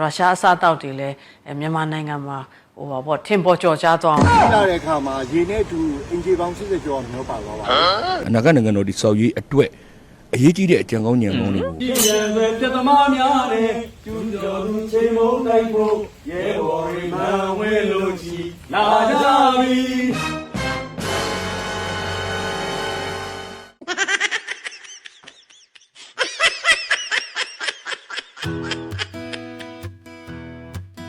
ရုရှားအစားအသောက်တွေလည်းအဲမြန်မာနိုင်ငံမှာဟိုပါပေါ့ထင်ပေါ်ကျော်ကြားသွားအောင်လာတဲ့အခါမှာရေနဲ့အတူအင်ဂျီပေါင်း80ကျော်မျောပါသွားပါအနာဂတ်နိုင်ငံတော်ဒီဆောက်ရေးအတွက်အရေးကြီးတဲ့အကြံကောင်းဉာဏ်ကောင်းတွေကိုပြည်ရန်ပဲပြတ်သမားများနဲ့ကျူးကျော်သူချိန်မုံတိုက်ဖို့ရဲဘော်တွေမှန်ဝဲလို့ချီလာကြပြီ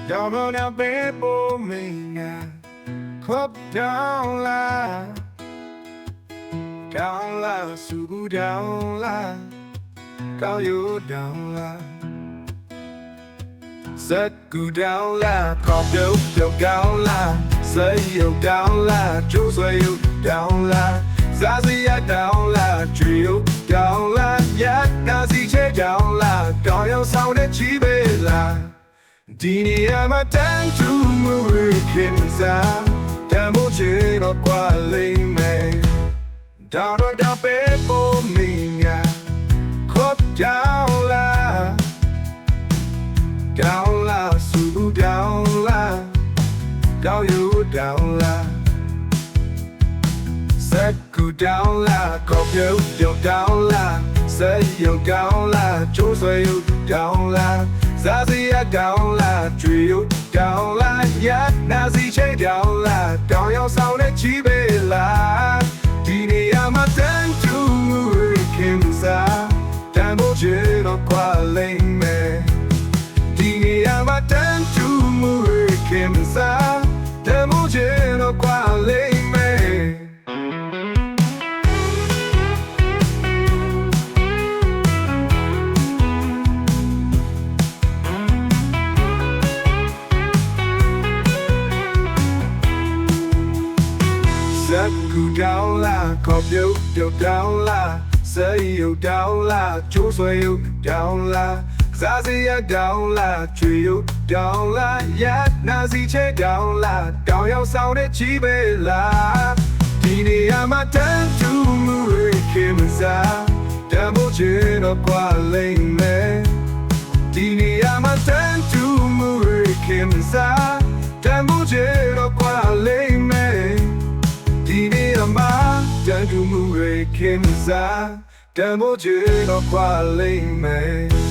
Down out bên bố mình à Club down là Down là Subu down là Cao yếu down là Rất cù down là Cọp đều đều cao là Giấy yêu down là Chú xoay yêu down là Giá gì ai down là Chỉ yêu down là Nhát na gì chế down là Đòi yêu sau đến chỉ bên Dinia matan tu murikin za Damo jino kwa lime Dara da pepo minga Khop down la Down la su down la Down you down la Set ku down la Khop you yo down la Set yo down la Chú xoay yo down la Giá gì down la chú say you down la, zazi ya down la, tree you down la, yeah, nazi che down la, down your sound and chi be la, dini ama ten to kim sa, dan bo che no kwa lay me, dini ama ten to kim sa, က်ကူတောင်းလာကော်ပြုတ်ပြုတ်တောင်းလာစေယူတောင်းလာချိုးဆွဲယူတောင်းလာစားစီရတောင်းလာချွေယူတောင်းလာရနာစီချေတောင်းလာတောင်းရောက်ဆောင်တဲ့ချီပဲလာဒီနေရာမှာတန်တူမှုရခင်မစားတမို့ချင်တော့ကွာလိမ့်မယ် မှာတန်တူမှုတွေခင်စားတန်ဖို့ချေတော့ခွာလိမ့်မယ်